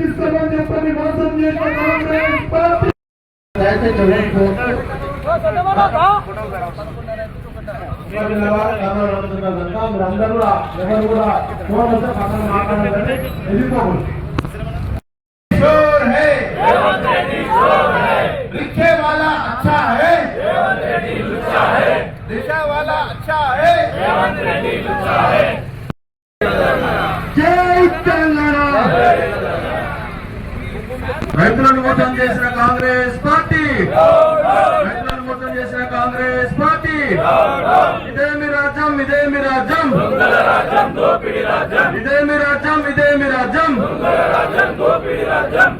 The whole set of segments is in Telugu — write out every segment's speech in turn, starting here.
నిష్క్రమం చెప్పని మోసం చేసిన కాంగ్రెస్ పార్టీ మీరందరూ కూడా ఎవరు కూడా ఫోన్ వస్తే పక్కన మాట్లాడాలని ఎదుర్కోకూడదు జై తెలంగాణ రైతులను మోసం చేసిన కాంగ్రెస్ పార్టీ. రైతులను మోసం చేసిన కాంగ్రెస్ పార్టీ. ఇదేమి రాజ్యం ఇదేమి రాజ్యం. ఇదేమి రాజ్యం ఇదేమి రాజ్యం.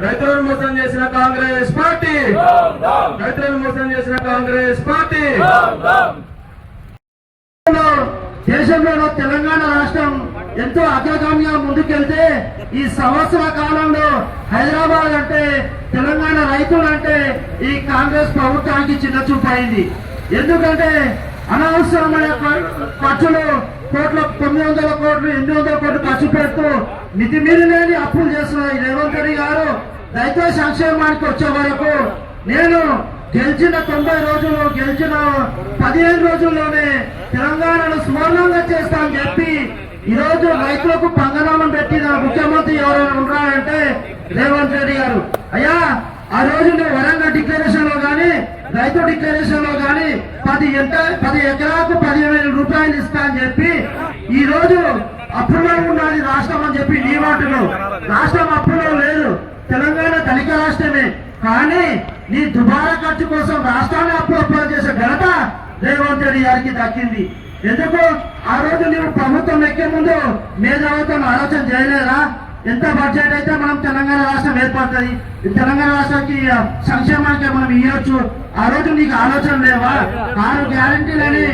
రైతులను మోసం చేసిన కాంగ్రెస్ పార్టీ. రైతులను మోసం చేసిన కాంగ్రెస్ పార్టీ. దేశంలో తెలంగాణ రాష్ట్రం ఎంతో అగ్రగామిగా ముందుకెళ్తే ఈ సంవత్సర కాలంలో హైదరాబాద్ అంటే తెలంగాణ రైతులు అంటే ఈ కాంగ్రెస్ ప్రభుత్వానికి చిన్న చూపాయింది ఎందుకంటే అనవసరమైన ఖర్చులు కోట్ల తొమ్మిది వందల కోట్లు ఎనిమిది వందల కోట్లు ఖర్చు పెడుతూ మితిమీరి లేని అప్పులు చేస్తున్న ఈ రేవంత్ రెడ్డి గారు. రైతుల సంక్షేమానికి వచ్చే వరకు నేను గెలిచిన తొంభై రోజులు గెలిచిన పదిహేను రోజుల్లోనే తెలంగాణను సువర్ణంగా చేస్తాను చెప్పి ఈ రోజు రైతులకు పంగనామం పెట్టిన ముఖ్యమంత్రి ఎవరైనా ఉన్నారంటే రేవంత్ రెడ్డి గారు. అయ్యా ఆ రోజు నువ్వు వరంగల్ డిక్లరేషన్లో గాని రైతు డిక్లరేషన్లో గాని పది ఎంత పది ఎకరాకు పదిహేను రూపాయలు ఇస్తా అని చెప్పి ఈ రోజు అప్పులో ఉన్నది రాష్ట్రం అని చెప్పి నీ మాటలు. రాష్ట్రం అప్పులో లేదు. తెలంగాణ ధనిక రాష్ట్రమే. కానీ నీ దుబారా ఖర్చు కోసం రాష్ట్రాన్ని అప్పు చేసే ఘనత రేవంత్ రెడ్డి గారికి దక్కింది. ఎందుకు? ఆ రోజు నీవు ప్రభుత్వం ఎక్కే ముందు మేధావులతో ఆలోచన చేయలేదా? ఎంత బడ్జెట్ అయితే మనం తెలంగాణ రాష్ట్రం ఏర్పడుతుంది? తెలంగాణ రాష్ట్రానికి సంక్షేమానికి మనం ఇవ్వచ్చు ఆ రోజు నీకు ఆలోచన లేవా? ఆరు గ్యారంటీలని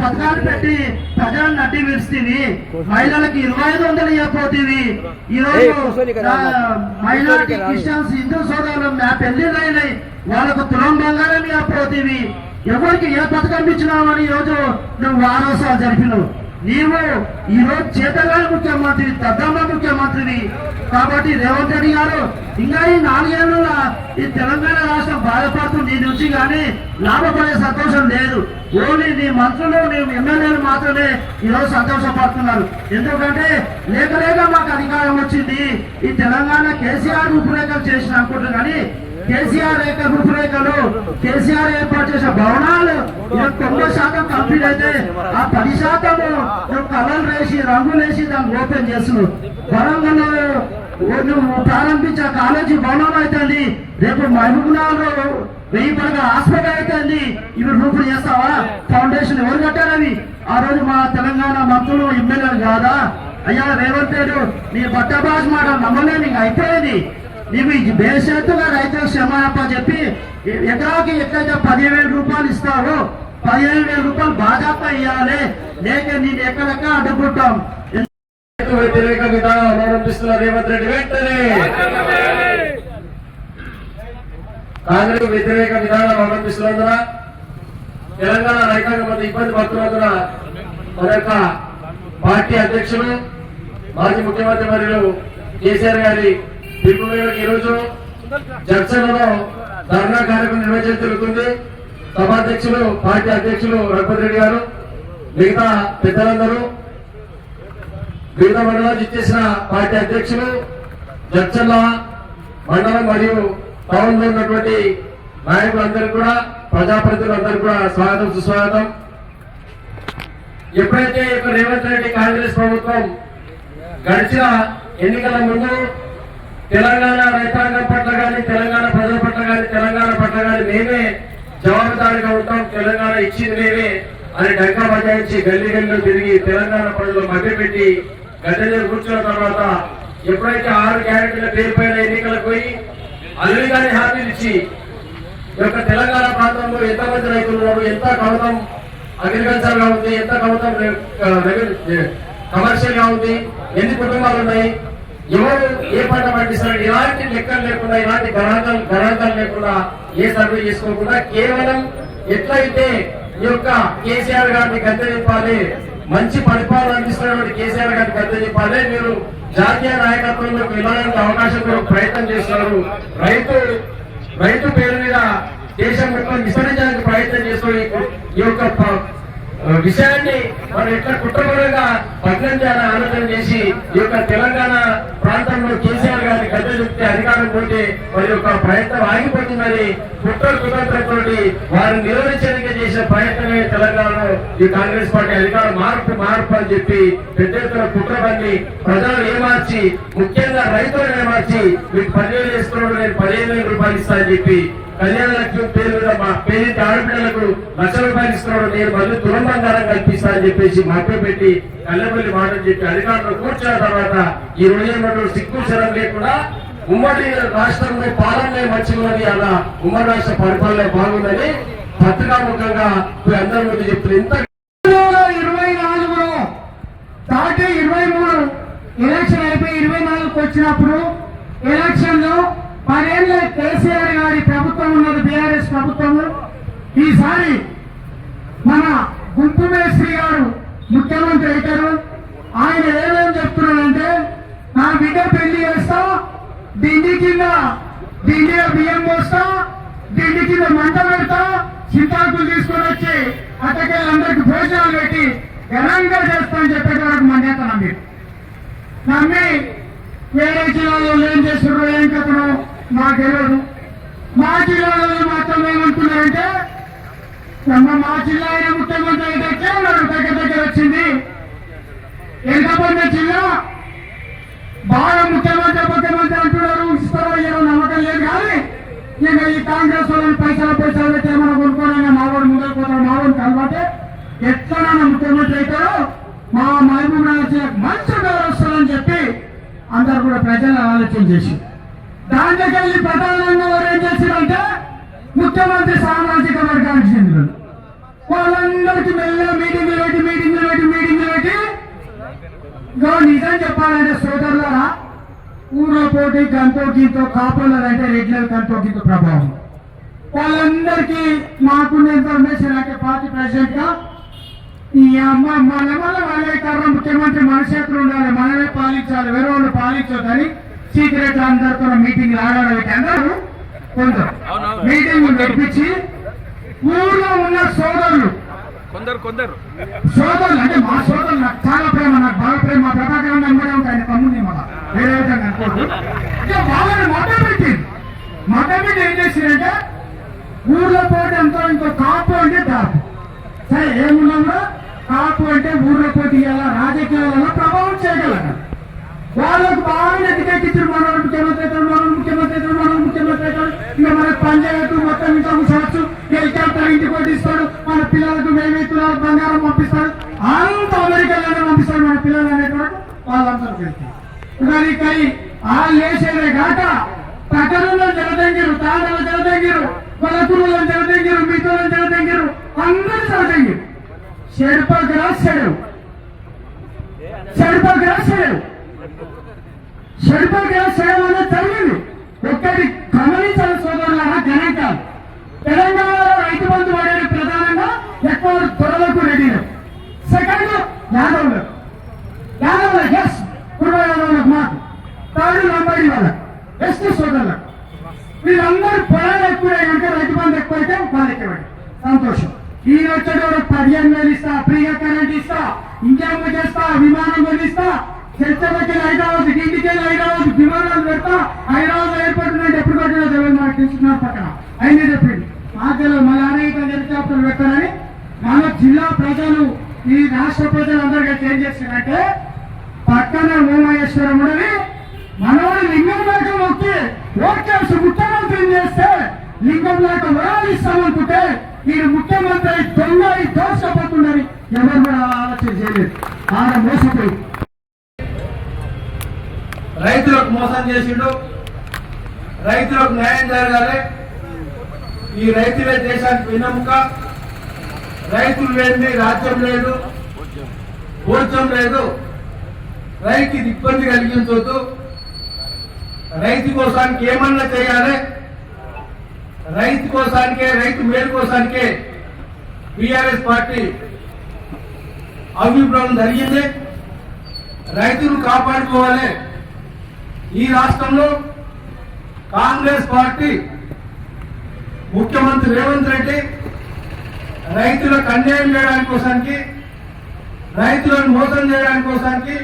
పథకాలు పెట్టి ప్రజలను నడ్డి విరుస్తుంది మహిళలకు ఇరవై ఐదు వందలు ఇవ్వకపోతుంది ఈ రోజు మైనారిటీ క్రిస్టియన్స్ హిందూ సోదరులు అయినాయి వాళ్ళకు తులం బంగారం ఇవ్వకపోతుంది ఎవరికి ఏ పథకం ఇచ్చినామని ఈరోజు రోజు నువ్వు వారోత్సవాలు జరిపినావు. నీవు ఈ రోజు చేతగాని ముఖ్యమంత్రి తద్దమ్మ ముఖ్యమంత్రిని కాబట్టి రేవంత్ రెడ్డి గారు ఇంకా ఈ నాలుగేళ్ళ ఈ తెలంగాణ రాష్ట్రం బాధపడుతుంది నీ నుంచి కానీ లాభపడే సంతోషం లేదు. ఓన్లీ నీ మంత్రులు నీ ఎమ్మెల్యేలు మాత్రమే ఈరోజు సంతోషపడుతున్నారు. ఎందుకంటే లేక లేక మాకు అధికారం వచ్చింది. ఈ తెలంగాణ కేసీఆర్ రూపురేఖలు చేసిన అనుకుంటున్నా కానీ కేసీఆర్ రేఖ రూపురేఖలు కేసీఆర్ ఏర్పాటు చేసిన భవనాలు తొంభై శాతం కంప్లీట్ అయితే ఆ పది శాతము కలర్ వేసి రంగులేసి దాన్ని ఓపెన్ చేస్తున్నావు వరంగల్ నువ్వు ప్రారంభించే కాలేజీ భవనం అవుతుంది రేపు మహబూబ్నగర్ వెయ్యి పడగ హాస్పిటల్ అవుతుంది ఇవి రూపులు చేస్తావా? ఫౌండేషన్ ఎవరు కట్టారవి ఆ రోజు మా తెలంగాణ మంత్రులు ఎమ్మెల్యేలు కాదా? అయ్యా రేవంత్ రెడ్డి నీ బట్ట భాష మాట నమ్మలే నీకు అయిపోయింది. నీవు ఈ బేషరతుగా రైతులకు క్షమాపణ చెప్పి ఎకరాకి ఎక్కడైతే పదివేల రూపాయలు ఇస్తావో పదిహేను వేల రూపాయలు బాధ్యత ఇవ్వాలి లేక నేను ఎక్కడెక్కడ అడ్డుకుంటాం? వ్యతిరేక విధానం అవలంబిస్తున్న రేవంత్ రెడ్డి వెంటనే. కాంగ్రెస్ వ్యతిరేక విధానం అవలంబిస్తున్నందున తెలంగాణ రైతాంగం మంది ఇబ్బంది పడుతున్నందున మన యొక్క పార్టీ అధ్యక్షులు మాజీ ముఖ్యమంత్రి మరియు కేసీఆర్ గారి ఈ రోజు ఈరోజు జడ్చలలో ధర్నా కార్యక్రమం నిర్వహించడం జరుగుతుంది. సభాధ్యక్షులు పార్టీ అధ్యక్షులు రఘుపతి రెడ్డి గారు మిగతా పెద్దలందరూ వివిధ మండలాలకు ఇచ్చేసిన పార్టీ అధ్యక్షులు జడ్చల్ల మండలం మరియు టౌన్లో ఉన్నటువంటి నాయకులందరికీ కూడా ప్రజాప్రతినిధులందరూ కూడా స్వాగతం సుస్వాగతం. ఎప్పుడైతే రేవంత్ రెడ్డి కాంగ్రెస్ ప్రభుత్వం గడిచిన ఎన్నికల ముందు తెలంగాణ రైతాంగం పట్ల కానీ తెలంగాణ ప్రజల పట్ల కానీ తెలంగాణ పట్ల కానీ మేమే జవాబుదారిగా ఉంటాం. తెలంగాణ ఇచ్చింది మేమే అని డంకా బజాయించి గల్లీ గల్లీలో తిరిగి తెలంగాణ ప్రజలు మభ్యపెట్టి గద్దె కూర్చున్న తర్వాత ఎప్పుడైతే ఆరు గ్యారెంటీల పేరు పైన ఎన్నికలకు పోయి అల్లుగాని హామీలు ఇచ్చి యొక్క తెలంగాణ ప్రాంతంలో ఎంతమంది రైతులు ఉన్నారు ఎంత కవతం అగ్రికల్చర్గా ఉంది ఎంత కవతం కమర్షియల్గా ఉంది ఎన్ని కుటుంబాలు ఉన్నాయి ఎవరు ఏ పంట పండిస్తారు ఎలాంటి లెక్కలు లేకుండా ఎలాంటి గణాంకాలు గణాంకాలు లేకుండా ఏ సర్వే చేసుకోకుండా కేవలం ఎట్లయితే ఈ యొక్క కేసీఆర్ గారిని గద్దె చెప్పాలి మంచి పరిపాలన అందిస్తున్నటువంటి కేసీఆర్ గారిని గద్దె చెప్పాలి మీరు జాతీయ నాయకత్వంలోకి వెళ్ళడానికి అవకాశం ప్రయత్నం చేస్తున్నారు. రైతు రైతు పేరు మీద దేశం మొత్తం విస్తరించడానికి ప్రయత్నం చేస్తూ ఈ- యొక్క విషయాన్ని మనం ఎట్లా కుట్రపరంగా భగ్నం చేయాలని ఆలోచన చేసి ఈ యొక్క తెలంగాణ ప్రాంతంలో కేసీఆర్ గారిని గద్దె చెప్తే అధికారం పోతే వారి యొక్క ప్రయత్నం ఆగిపోతుందని కుట్ర కుతంత్రంతో వారిని నిరోధించడానికి చేసిన ప్రయత్నమే తెలంగాణలో ఈ కాంగ్రెస్ పార్టీ అధికారం మార్పు మార్పు అని చెప్పి పెద్ద ఎత్తున కుట్ర ప్రజలను ఏమార్చి ముఖ్యంగా రైతులను ఏమార్చి మీకు పదివేలు వేసుకున్నాడు నేను పదిహేను వేల రూపాయలు ఇస్తా అని చెప్పి కళ్యాణ లక్ష్మి పేరు మీద మా పేరింటి ఆడపిల్లలకు లక్ష రూపాయలు ఇస్తున్నాడు నేను మళ్ళీ తులంబంగారం కల్పిస్తా అని చెప్పేసి మభ్య పెట్టి కళ్ళపల్లి మాటలు చెప్పి అధికారులు కూర్చున్న తర్వాత ఈ రోజు సిక్కు సిగ్గు శరం లేకుండా ఉమ్మడి రాష్ట్రంలో పాలనే మంచిగా ఉన్నది అలా ఉమ్మడి రాష్ట్ర పరిపాలన బాగుందని పత్రికాముఖంగా మీ అందరి ముందు చెప్తున్నారు ఇంత ఇరవై నాలుగులో దాటి ఇరవై మూడు ఎలక్షన్ అయిపోయి ఇరవై నాలుగుకి వచ్చినప్పుడు ఎలక్షన్లో పదేళ్ళ కేసీఆర్ గారి ప్రభుత్వం ఉన్నది బీఆర్ఎస్ ప్రభుత్వము ఈసారి మన గుంపు మేస్త్రి గారు ముఖ్యమంత్రి అవుతారు. ఆయన ఏమేమి చెప్తున్నాడంటే నా బిడ్డ పెళ్ళి చేస్తా దిండి కింద దిండిలో బియ్యం పోస్తా దిండి కింద మంట పెడతా చింతాకులు తీసుకొని వచ్చి అట్టకెళ్ళందరికి భోజనాలు పెట్టి ఘనంగా చేస్తామని చెప్పేట వరకు మన నేత నమ్మి. నమ్మి వేరే జిల్లాలో ఏం చేస్తున్నారు ఏం చెప్పడం మాకు తెలియదు. మా జిల్లాలో మాత్రం ఏమంటున్నారంటే అమ్మ మా జిల్లా అయిన ముఖ్యమంత్రి అయితే కేవలం దగ్గర దగ్గర వచ్చింది. ఎంతమంది జిల్లా బాగా ముఖ్యమంత్రి ముఖ్యమంత్రి అంటున్నారు. ఇస్తారో ఏమో నమ్మకం లేదు కానీ ఇక ఈ కాంగ్రెస్ వాళ్ళని పైసలు పైసలు పెట్టి ఏమైనా కొనుక్కోనైనా మావాడు ముందర పోతాడు మావాడు కలవాటే ఎట్లనైనా ముఖ్యమంత్రి అవుతారో మా మహబూబ్ నగర్ మంచి పేరు వస్తుందని చెప్పి అందరు కూడా ప్రజలు ఆలోచన చేసి. దాంట్లోకి వెళ్ళి ప్రధానంగా వారు ఏం చేశారంటే ముఖ్యమంత్రి సామాజిక వర్గానికి చెందిన వాళ్ళందరికీ మెల్లగా మీటింగ్లు పెట్టి మీటింగ్లు పెట్టి మీటింగ్లు పెట్టి ఇంకా నిజం చెప్పాలంటే సోదరులారా ఊరో పోటీ గంతో గీతో కాపులంటే రెగ్యులర్ గంతో గీతో ప్రభావం. వాళ్ళందరికీ మాకున్న ఇన్ఫర్మేషన్ అంటే పార్టీ ప్రెసిడెంట్గా ఈ అమ్మ మన వల్ల వాళ్ళే కారణం. ముఖ్యమంత్రి మన చేతులు ఉండాలి మనమే పాలించాలి వేరే వాళ్ళు పాలించొద్దని సీక్రెట్ అందరితో మీటింగ్ ఆడాలి అందరూ కొందరు. మీటింగ్ నడిపించి ఊర్లో ఉన్న సోదరులు. కొందరు కొందరు. సోదరులు అంటే మా సోదరులు నాకు చాలా ప్రేమ నాకు బాగా ప్రేమ. మా ప్రభాకరం ఉంటాయి తమ్ముడిని మన వేరే విధంగా? అంటే వాళ్ళని మొదలు పెట్టి మొదలు పెట్టి ఏం చేసిందంటే ఊర్లో పోటీ ఎంతో ఇంకో కాపు అంటే దాపు సరే ఏమున్నా కూడా కాపు అంటే ఊర్లో పోటీ ఇలా రాజకీయాలలో ప్రభావం చేయగలరు వాళ్ళకు బాగా ఎదికెక్కించారు మనోడు ముఖ్యమంత్రి మనోడు ముఖ్యమంత్రి అవుతాడు ఇక మన పంచాయతీ మొత్తం ఇంత కూర్చోవచ్చు హెలికాప్టర్ ఇంటికి కొట్టిస్తాడు మన పిల్లలకు మేమే తులాలు బంగారం పంపిస్తాడు. అంత అమెరికాలోనే పంపిస్తాడు మన పిల్లలు అనేటువంటి వాళ్ళందరూ వెళ్తారు కానీ కై ఆ లేచేదే కాక పట్టణంలో జలదంగిరు తాండలో జలదంగిరు కొలకూరులో జలదంగిరు మిగతాలో జలదంగిరు అందరూ జలదంగిరు చెడుపగ్గర చెడు చెడుపగ్గర చెడు షడ్పల్ సేవ అనేది జరిగింది ఒక్కటి గమనించాలి సోదరులారా గణాంకాలు తెలంగాణలో రైతు బంధు పడేది ప్రధానంగా ఎక్కువ త్వరలకు రెడీలు. సెకండ్ యాదవ్లు. యాదవ్ల ఎస్ కుర్ర యాదవ్లకు మాకు. థర్డ్ లంబాడి వాళ్ళకి ఎస్టీ సోదరులకు వీళ్ళందరూ పొలాలు ఎక్కువైనాక రైతు బంధు ఎక్కువైతే వాళ్ళు ఇవ్వండి సంతోషం. ఈ వచ్చేటప్పుడు పదిహేను వేలు ఇస్తా ఫ్రీగా కరెంట్ ఇస్తా ఇంకేమో చేస్తా విమానం కొనిస్తా చర్చలకి ఇంటికే లైట్ హైదరాబాద్ విమానాలు పెడతా హైదరాబాద్ ఎయిర్పోర్ట్ నుండి ఎప్పుడు కట్టినా తెలియదు నాకు తీసుకున్నారు పక్కన. అయినా చెప్పింది మాకెళ్ళి మళ్ళీ అనేక హెలికాప్టర్లు పెట్టారని మన జిల్లా ప్రజలు ఈ రాష్ట్ర ప్రజలు అందరికీ ఏం చేస్తారంటే పక్కన ఉమాయేశ్వరముడని మనవాడు లింగం లేక మొక్కి ఓట్లేసి ముఖ్యమంత్రి చేస్తే లింగం లేక వరాలు ఇస్తామనుకుంటే ఈయన ముఖ్యమంత్రి దొంగ అయి దోషపోతుందని ఎవరు కూడా ఆలోచన చేయలేదు. ఆడ మోసపోయి రైతులకు మోసం చేసిండు. రైతులకు న్యాయం జరగాలి. ఈ రైతులే దేశానికి వినముక రైతులు లేని రాజ్యం లేదు. భోజనం లేదు. రైతుకి ఇబ్బంది కలిగించవద్దు రైతు కోసానికి ఏమన్నా చేయాలి? రైతు కోసానికే రైతు మేలు కోసానికే బీఆర్ఎస్ పార్టీ అభిప్రాయం జరిగింది. రైతును కాపాడుకోవాలి. ఈ రాష్ట్రంలో కాంగ్రెస్ పార్టీ ముఖ్యమంత్రి రేవంత్ రెడ్డి రైతులకు అన్యాయం చేయడానికి కోసానికి రైతులను మోసం చేయడానికి కోసానికి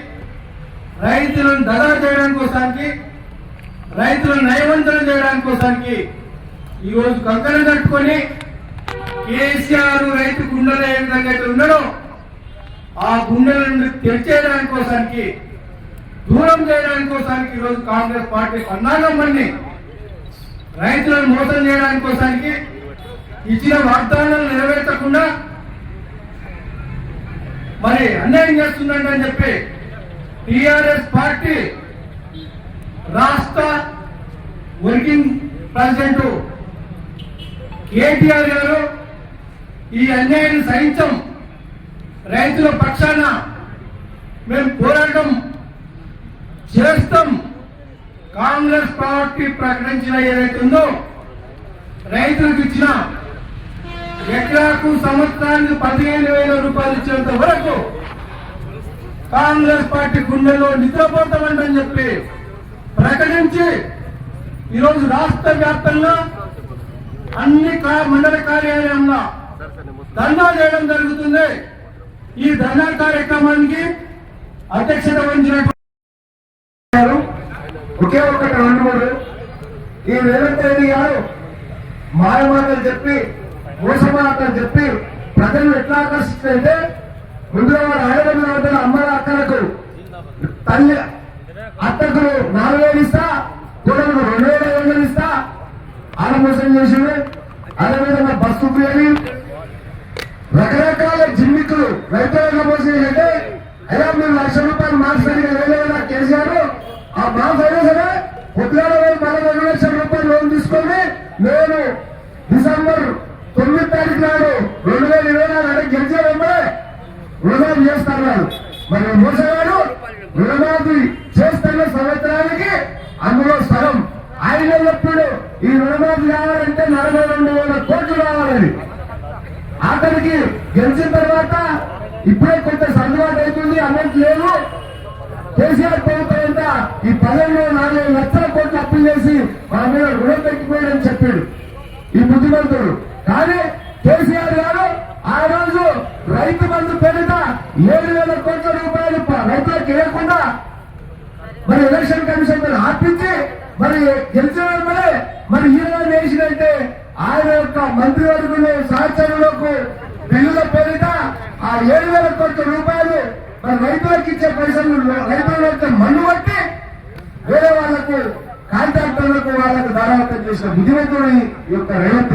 రైతులను దదా చేయడానికి కోసానికి రైతులను నయవంతరం చేయడానికి కోసానికి ఈ రోజు కంకణం కట్టుకొని కేసీఆర్ రైతు గుండెలు ఏ విధంగా అయితే ఉన్నాడో ఆ గుండెల నుండి తెరిచేయడానికి కోసానికి దూరం చేయడానికి కోసానికి ఈరోజు కాంగ్రెస్ పార్టీ పన్నాగం పండి రైతులను మోసం చేయడానికి కోసానికి ఇచ్చిన వాగ్దానాలు నెరవేర్చకుండా మరి అన్యాయం చేస్తుందంటని చెప్పి టిఆర్ఎస్ పార్టీ రాష్ట్ర వర్కింగ్ ప్రెసిడెంట్ కేటీఆర్ గారు ఈ అన్యాయాన్ని సహించం. రైతుల పక్షాన మేము పోరాటం చేస్తాం కాంగ్రెస్ పార్టీ ప్రకటించిన ఏదైతే ఉందో రైతులకు ఇచ్చిన ఎకరాకు సంవత్సరానికి పదిహేను వేల రూపాయలు ఇచ్చేంత వరకు కాంగ్రెస్ పార్టీ గుండెలో నిద్రపోతామంటని చెప్పి ప్రకటించి ఈరోజు రాష్ట్ర వ్యాప్తంగా అన్ని మండల కార్యాలయంలో ధర్నా చేయడం జరుగుతుంది. ఈ ధర్నా కార్యక్రమానికి అధ్యక్షత వహించినట్టు ఒకే ఒక్కటి రెండు మూడు ఈ రేవంత్ గారు మాయమాటలు చెప్పి మోసమాటలు చెప్పి ప్రజలు ఎట్లా ఆకర్షిస్తుంటే ముందుగా వారు ఆడవాళ్ళ వద్ద అమ్మల అక్కలకు తల్లి అత్తకు నాలుగు వేలు ఇస్తా కూడలకు రెండు వేల ఐదు వందలు ఇస్తా. ఆడ మోసం చేసిండు అదేవిధంగా బస్సు ఉపయోగి రకరకాల జిమ్మికులు రైతులకు మోసం చేయాలంటే అయ్యా మీరు లక్ష రూపాయలు మార్చడానికి వెళ్ళేలా కేసీఆర్ ఆ మాఫ్ అయినా సరే పొద్దుగాల నలభై రెండు లక్షల రూపాయలు లోన్ తీసుకొని నేను డిసెంబర్ తొమ్మిది తారీఖు నాడు రెండు వేల ఇరవై నాలుగు గెలిచే వెంబడే రుణమాఫీ చేస్తాడు మరి మోసగాడు రుణమాఫీ చేస్తున్న సంవత్సరానికి అందులో సగం ఆయన ఎప్పుడు ఈ రుణమాఫీ కావాలంటే నలభై రెండు వేల కోట్లు కావాలని. అతనికి గెలిచిన తర్వాత ఇప్పుడే కొంత సర్దుబాటు అవుతుంది అమౌంట్ లేదు. కేసీఆర్ ప్రభుత్వం ఈ పదవిలో నాలుగు లక్షల కోట్లు అప్పులు చేసి మా మీద రుణం పెట్టిపోయాడని చెప్పాడు ఈ బుద్ధిమంతుడు కానీ కేసీఆర్ గారు ఆ రోజు రైతు బంధు పేరిట ఏడు వేల కోట్ల రూపాయలు రైతులకు ఇవ్వకుండా మరి ఎలక్షన్ కమిషన్ మీద ఆపించి మరి గెలిచిన మరి హీరో వేసినట్టే ఆయన యొక్క మంత్రివర్గులు సహచరులకు బిల్లుల పేరిట ఆ ఏడు వేల కోట్ల రూపాయలు మరి రైతులకు ఇచ్చే పైసలు రైతుల యొక్క మన్ను బట్టి వేరే వాళ్ళకు కాంట్రాక్టర్లకు వాళ్ళకు ధారావతం చేసిన బుద్ధిమంతుడు ఈ యొక్క రేవంత్